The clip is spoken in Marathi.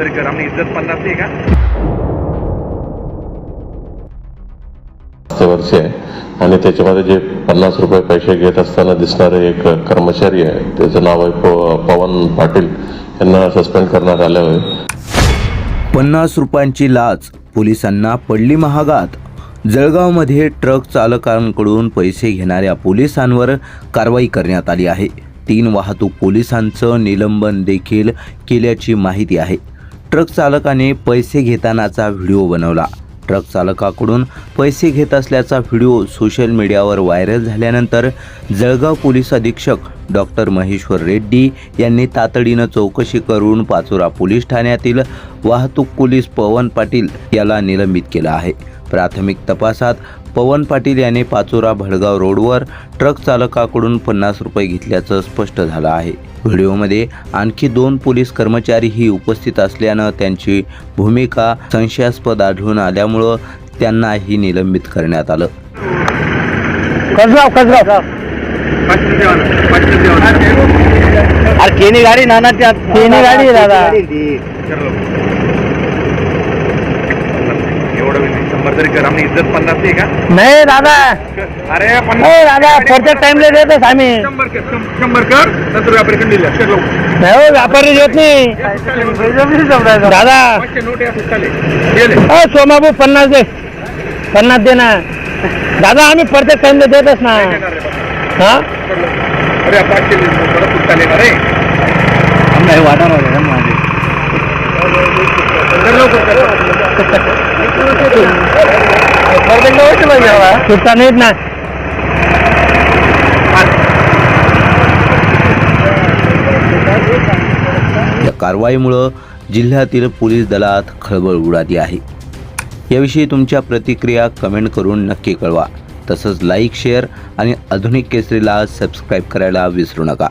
तरी कर आम्ही इज्जत पन्नास आहे का? ते वर्ष आहे आणि त्याच्यामध्ये जे पन्नास रुपये पैसे घेत असताना दिसणारे एक कर्मचारी आहे त्याचं नाव आहे पवन पाटील. यांना सस्पेंड करण्यात आलं आहे. पन्नास रुपयांची लाच पोलिसांना पडली महागात. जळगावमध्ये ट्रक चालकांकडून पैसे घेणाऱ्या पोलिसांवर कारवाई करण्यात आली आहे. तीन वाहतूक पोलिसांचं निलंबन देखील केल्याची माहिती आहे. ट्रक चालकाने पैसे घेतानाचा व्हिडिओ बनवला. ट्रक चालकाकडून पैसे घेत असल्याचा व्हिडिओ सोशल मीडियावर व्हायरल झाल्यानंतर जळगाव पोलीस अधीक्षक डॉक्टर महेश्वर रेड्डी यांनी तातडीनं चौकशी करून पाचोरा पोलीस ठाण्यातील वाहतूक पोलीस पवन पाटील याला निलंबित केलं आहे. प्राथमिक तपासात पवन पाटील याने पाचोरा भडगाव रोडवर ट्रक चालकाकडून पन्नास रुपये घेतल्याचं स्पष्ट झालं आहे. व्हिडिओमध्ये आणखी दोन पोलीस कर्मचारीही उपस्थित असल्यानं त्यांची भूमिका संशयास्पद आढळून आल्यामुळं त्यांनाही निलंबित करण्यात आलं. अरे केनी गाडी नाना त्या गाडी दादा. नाही कर आम्ही इज्जत पन्नास आहे का नाही दादा। अरे नाही दादा प्रत्येक टाइमला देतच आम्ही शंभर कर शं- शंभर कर नंतर व्यापारी कंडी कर लवकर नाही हो, व्यापारी देत नाही दादा। पाचशे नोट गेले हो सोमाबू पन्नास दे। पन्नास दे ना दादा आम्ही प्रत्येक टाइमला देतच ना। देणार रे बाबा. हा? लवकर. अरे पाचशे परत रे। कर कर सुट्टा नाहीत या कारवाईमुळं जिल्ह्यातील पोलीस दलात खळबळ उडाली आहे. याविषयी तुमच्या प्रतिक्रिया कमेंट करून नक्की कळवा. तसंच लाईक शेअर आणि आधुनिक केसरीला सबस्क्राईब करायला विसरू नका.